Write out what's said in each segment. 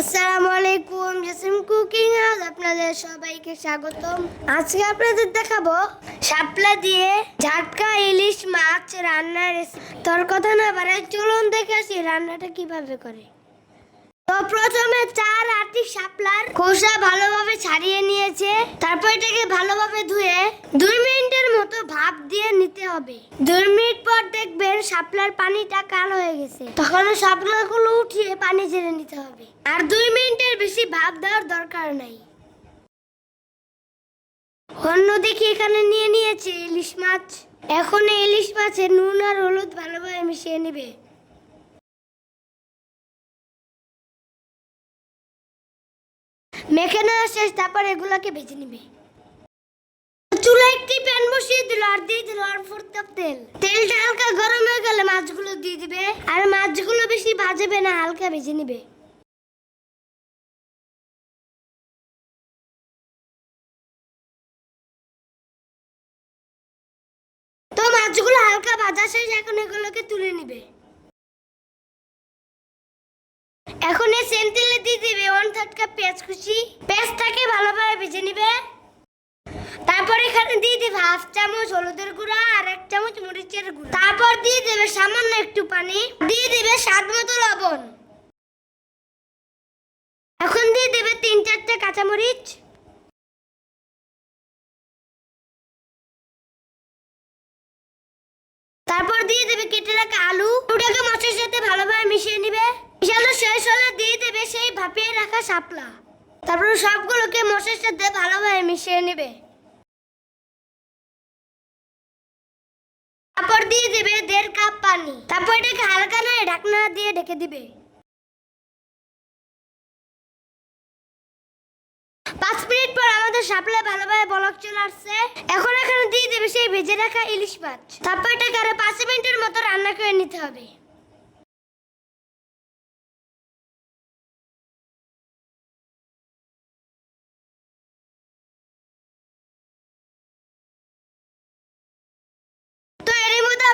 আসসালামু আলাইকুম cooking house আপনাদের সবাইকে স্বাগতম। আজকে আপনাদের দেখাবো শাপলা দিয়ে ঝাটকা ইলিশ মাছ রান্নার রেসিপি তোর কথা না বাড়াই, চলুন দেখে আসি রান্নাটা কীভাবে করে। তো প্রথমে চার আটি শাপলার খোসা ভালোভাবে ছাড়িয়ে নিয়েছে। তারপর এটাকে ভালোভাবে ধুয়ে দুই মিনিটের মতো ভাপ দিয়ে নিতে হবে। দুই মিনিট পর দেখবেন শাপলার পানিটা কালো হয়ে গেছে। তখন শাপলাগুলো উঠিয়ে পানি ঝেড়ে নিতে হবে। আর দুই মিনিটের বেশি ভাপ দেওয়ার দরকার নাই। অন্যদিকে এখানে নিয়ে নিয়েছে ইলিশ মাছ। এখন ইলিশ মাছে নুন আর হলুদ ভালোভাবে মিশিয়ে নেবে। মেখে নেওয়া শেষ, তারপর এগুলাকে ভেজে নিবে চুলা একটি প্যান বসিয়ে দিল আর দিয়ে দিল আর ফুটতে তেল। তেলটা হালকা গরম হয়ে গেলে মাছগুলো দিয়ে দিবে। আর মাছগুলো বেশি ভাজবে না, হালকা ভেজে নিবে। তো মাছগুলো হালকা ভাজা শেষ, এখন এগুলোকে তুলে নিবে। এখন এই সেম দিয়ে দিবে। ওয়ান থার্ড কাপ পেঁয়াজ কুচি। পেঁয়াজটাকে ভালোভাবে ভেজে নিবে। তারপর এখানে দিয়ে দেবে হাফ চামচ হলুদের গুঁড়া আর এক চামচ মরিচের গুঁড়া। তারপর দিয়ে দেবে সামান্য একটু পানি। দিয়ে দেবে স্বাদ মতো লবণ। এখন দিয়ে দেবে তিন চারটে কাঁচামরিচ। তারপর দিয়ে দেবে কেটে রাখা আলু। ওটাকে মাছের সাথে ভালোভাবে মিশিয়ে নিবে। মিশানো শেষ হলে দিয়ে দেবে সেই ভাপিয়ে রাখা শাপলা। তারপর সবগুলোকে মশের সাথে ভালোভাবে মিশিয়ে নেবে। তারপর দিয়ে দিবে দেড় কাপ পানি। তারপর এটাকে হালকা নয় ঢাকনা দিয়ে ঢেকে দিবে। পাঁচ মিনিট পর আমাদের শাপলা ভালোভাবে বলক চলে আসছে। এখন এখানে দিয়ে দেবে সেই ভেজে রাখা ইলিশ মাছ। তারপর এটাকে আরও পাঁচ মিনিটের মতো রান্না করে নিতে হবে।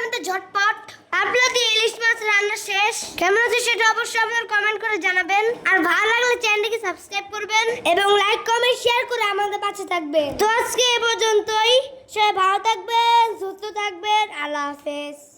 মধ্যে ঝটপট। দিয়ে ইলিশ মাছ রান্না শেষ। কেমন আছে সেটা অবশ্যই আপনার কমেন্ট করে জানাবেন। আর ভালো লাগলে চ্যানেলটিকে সাবস্ক্রাইব করবেন এবং লাইক কমেন্ট শেয়ার করে আমাদের পাশে থাকবে তো আজকে এ পর্যন্তই। সবাই ভালো থাকবেন, সুস্থ থাকবেন। আল্লাহ হাফেজ।